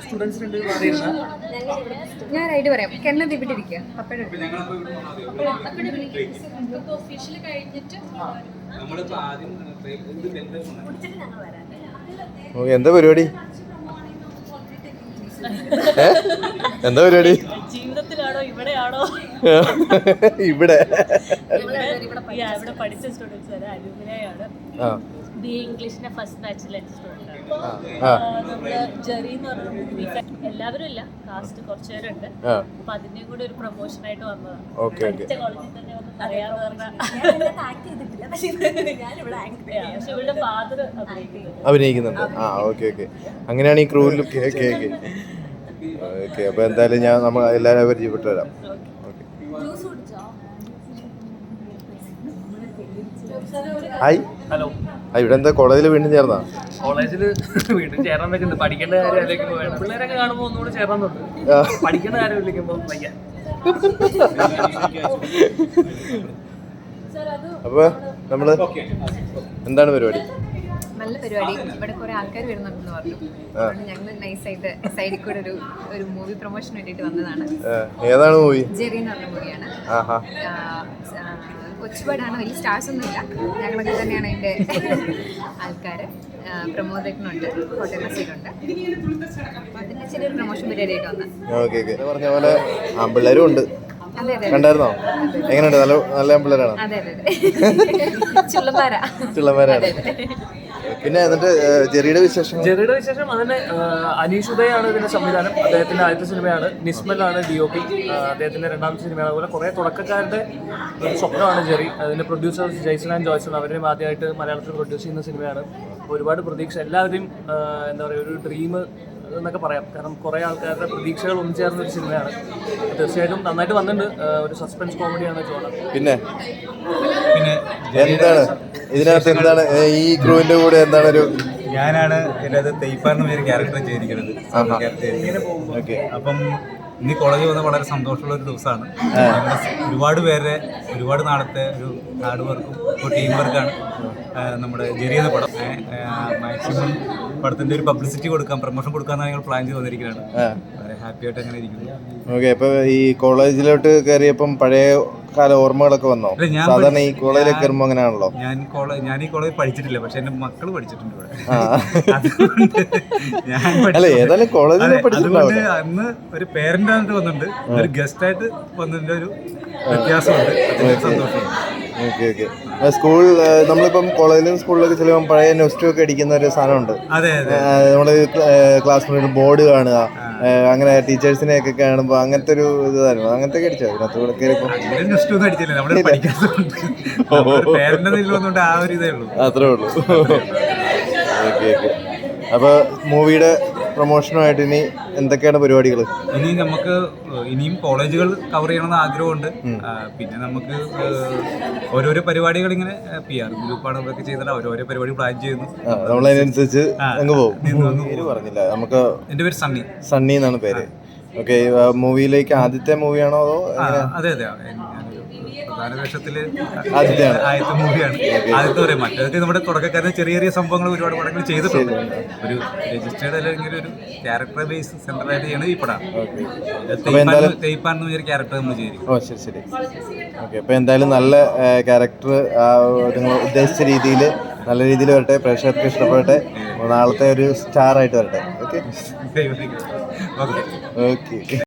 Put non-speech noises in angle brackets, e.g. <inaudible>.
Students രണ്ട് ഞാൻ ride പറയാം. ബന്ധം ഓ, എന്താ പരിപാടി? എന്താ പരിപാടി? ജീവിതത്തിലാണോ? ഇവിടെയാണോ? ഇവിടെ. ഇവിടെ പഠിച്ച സ്റ്റുഡൻസ് ബി ഇംഗ്ലീഷിന്റെ ഫസ്റ്റ് ബാച്ചിലെ ആ നമ്മൾ ജെറി എന്ന് പറഞ്ഞ മൂവി എല്ലാവരും ഇല്ല കാസ്റ്റ് അപ്പൊ അതിന്റെയും കൂടെ ഒരു പ്രൊമോഷൻ ആയിട്ട് വന്നതാണ്. Okay okay. പഠിച്ച കോളേജിൽ തന്നെ വന്ന് അറിയാന്ന് പറഞ്ഞാൽ പക്ഷെ ഇവളുടെ ഫാദർ അഭിനയിക്കുന്നത് അഭിനയിക്കുന്നുണ്ട്. ആ ഓക്കെ ഓക്കെ. അങ്ങനെയാണ് ഈ ക്രൂവിൽ ഓക്കെ ഓക്കെ ഓക്കെ ഓക്കെ അപ്പോൾ എന്തായാലും ഞാൻ നമ്മൾ എല്ലാവരും പരിചയപ്പെട്ടു വരാം ഓക്കെ ഹായ് ഹലോ ആ ഇവിടെ എന്താ കോളേജിൽ വീണ്ടും ചേർന്നാ കോളേജിൽ വീണ്ടും ചേരാൻ വെക്കുന്നത് പഠിക്കേണ്ട കാര്യം ആലോചിക്കുമ്പോൾ വേണം പിള്ളേരൊക്കെ കാണുമ്പോൾ ഒന്നുകൂടെ ചേരാൻ ആ. പഠിക്കേണ്ട കാര്യം വിളിക്കുമ്പോൾ വയ്യ. അപ്പൊ നമ്മൾ എന്താണ് പരിപാടി? നല്ല പരിപാടി. ഇവിടെ കുറെ ആൾക്കാർ വരുന്നുണ്ടെന്ന് പറഞ്ഞു. ഞങ്ങൾ നൈസ് ആയിട്ട് സൈഡിൽ കൂടെ ഒരു ഒരു മൂവി പ്രൊമോഷൻ വേണ്ടിട്ട് വന്നതാണ്. ഏതാണ് മൂവി ജെറി എന്ന് പറഞ്ഞ മൂവിയാണ് ആഹാ. കൊച്ചുപാടാണ്. വലിയ സ്റ്റാർസ് ഒന്നും ഇല്ല ഞങ്ങളൊക്കെ തന്നെയാണ് അതിന്റെ ആൾക്കാർ പ്രമോദനുണ്ട് കോട്ടയം നസീറുണ്ട് അപ്പോൾ അതിന്റെ ചെറിയൊരു പ്രൊമോഷൻ പരിപാടിയായിട്ട് വന്നത് ഓക്കെ ഓക്കെ. പറഞ്ഞ പോലെ ആമ്പിള്ളേരും ഉണ്ട്. അതെ അതെ കണ്ടായിരുന്നോ? എങ്ങനെയുണ്ട്? നല്ല നല്ല ആമ്പിള്ളേരാണോ അതെ അതെ അതെ. <laughs> ചുള്ളപ്പാര ചുള്ളന്മാരാണ്. പിന്നെ എന്നിട്ട് ജെറിയുടെ വിശേഷങ്ങൾ? ജെറിയുടെ വിശേഷം അതിന് അനീഷ് ഉദയാണ് ഇതിന്റെ സംവിധാനം. അദ്ദേഹത്തിന്റെ ആദ്യത്തെ സിനിമയാണ്. നിസ്മലാണ് ഡി ഒ പി അദ്ദേഹത്തിന്റെ രണ്ടാമത്തെ സിനിമയാണ്. അതുപോലെ കുറെ തുടക്കക്കാരുടെ ഒരു സ്വപ്നമാണ് ജെറി. അതിന്റെ പ്രൊഡ്യൂസേഴ്സ് ജയ്സൺ ആൻഡ് ജോയ്സൺ അവരെയും ആദ്യമായിട്ട് മലയാളത്തിൽ പ്രൊഡ്യൂസ് ചെയ്യുന്ന സിനിമയാണ്. ഒരുപാട് പ്രതീക്ഷ. എല്ലാവരും എന്താ പറയുക ഒരു ഡ്രീം എന്നൊക്കെ പറയാം. കാരണം കുറേ ആൾക്കാരുടെ പ്രതീക്ഷകൾ ഒന്നിച്ചേർന്ന ഒരു സിനിമയാണ്. തീർച്ചയായിട്ടും നന്നായിട്ട് വന്നിട്ടുണ്ട്. ഒരു സസ്പെൻസ് കോമഡിയാണ് ചോളം പിന്നെ? പിന്നെ എന്താണ്? ഇതിനകത്ത് എന്താണ്? ഈ ക്രൂവിന്റെ കൂടെ എന്താണ് ഒരു ഞാനാണ് ഇതിനകത്ത് അത് പേര് ക്യാരക്ടർ ചെയ്തിരിക്കുന്നത്. ക്യാരക്ടർ ചെയ്തിരിക്കുന്നത്. അപ്പം ഇന്ന് കോളേജിൽ വന്ന വളരെ സന്തോഷമുള്ള ഒരു ദിവസമാണ്. ഒരുപാട് പേരെ ഒരുപാട് നാളത്തെ ഒരു ഹാർഡ് വർക്കും ഒരു ടീം വർക്കാണ് നമ്മുടെ ജെറി എന്ന പടം. മാക്സിമം പടത്തിന്റെ ഒരു പബ്ലിസിറ്റി കൊടുക്കാൻ പ്രൊമോഷൻ കൊടുക്കാൻ ഞങ്ങൾ പ്ലാൻ ചെയ്ത് വന്നിരിക്കുകയാണ് വളരെ ഹാപ്പി ആയിട്ട് അങ്ങനെ ഇരിക്കുന്നു. ഓക്കെ അപ്പൊ ഈ കോളേജിലോട്ട് കയറിയപ്പം പഴയ കാല ഓർമ്മകളൊക്കെ വന്നോ? സാധാരണ ഈ കോളേജിലേക്ക് വരുമ്പോ അങ്ങനെയാണല്ലോ. ഞാൻ കോളേജ് ഞാൻ ഈ കോളേജ് പഠിച്ചിട്ടില്ല പക്ഷെ എന്റെ മക്കൾ പഠിച്ചിട്ടുണ്ട് ഇവിടെ. അല്ല. ഏതായാലും കോളേജിൽ പഠിച്ചിട്ടുണ്ട് അന്ന് ഒരു പേരന്റ് ആയിട്ട് വന്നിട്ടുണ്ട്. ഒരു ഗസ്റ്റ് ആയിട്ട് വന്നതിന്റെ ഒരു വ്യത്യാസമുണ്ട്. അതിന്റെ ഒരു സന്തോഷമുണ്ട് ഓക്കെ ഓക്കെ. സ്കൂൾ നമ്മളിപ്പം കോളേജിലും സ്കൂളിലൊക്കെ ചിലപ്പോൾ പഴയ നെസ്റ്റും ഒക്കെ അടിക്കുന്ന ഒരു സാധനമുണ്ട്. നമ്മൾ ക്ലാസ് ബോർഡ് കാണുക. അങ്ങനെ ടീച്ചേഴ്സിനെ ഒക്കെ കാണുമ്പോൾ അങ്ങനത്തെ ഒരു ഇതായിരുന്നു അങ്ങനത്തെ ഒക്കെ അടിച്ചോ അതിനകത്ത് കൂടെ കയറിയപ്പോൾ അത്രേ ഉള്ളൂ. Okay okay. അപ്പോൾ മൂവിയുടെ പ്രൊമോഷനുമായിട്ട് ഇനി എന്തൊക്കെയാണ് പരിപാടികൾ ഇനി നമുക്ക് ഇനിയും കോളേജുകൾ കവർ ചെയ്യണമെന്ന് ആഗ്രഹമുണ്ട്. പിന്നെ നമുക്ക് ഓരോരോ പരിപാടികൾ ഇങ്ങനെ പി ആർ ഗ്രൂപ്പാണ് ഇതൊക്കെ ചെയ്തിട്ട് ഓരോരോ പരിപാടി പ്ലാൻ ചെയ്യുന്നു. നമ്മളതിനനുസരിച്ച്. അങ്ങ് പോകും പറഞ്ഞില്ല. നമുക്ക് എന്റെ പേര് സണ്ണി. സണ്ണി എന്നാണ് പേര്. ഓക്കെ മൂവിയിലേക്ക് ആദ്യത്തെ മൂവിയാണോ അതോ അതെ അതെ. പ്രധാന വേഷത്തിൽ ആദ്യത്തെ മൂവിയാണ്. ആദ്യത്തെ പറയാം. മറ്റേതൊക്കെ നമ്മുടെ തുടക്കക്കാരന് ചെറിയ ചെറിയ സംഭവങ്ങൾ ഒരുപാട് പടങ്ങൾ ചെയ്തിട്ടുണ്ട്. ഒരു രജിസ്റ്റേർഡ് അല്ലെങ്കിൽ ഒരു ക്യാരക്ടർ ബേസ് സെന്ററായിട്ട് ചെയ്യണത് ഈ പടം തേയ്പ്പാൻ എന്ന് ഒരു ക്യാരക്ടർ നമ്മൾ ചെയ്തിരിക്കും. ഓ ശരി ശരി. ഓക്കെ അപ്പോൾ എന്തായാലും നല്ല ക്യാരക്ടർ നിങ്ങൾ ഉദ്ദേശിച്ച രീതിയിൽ നല്ല രീതിയിൽ വരട്ടെ. പ്രേക്ഷകർക്ക് ഇഷ്ടപ്പെടട്ടെ. നാളത്തെ ഒരു സ്റ്റാർ ആയിട്ട് വരട്ടെ. ഓക്കെ. <laughs> ഓക്കെ.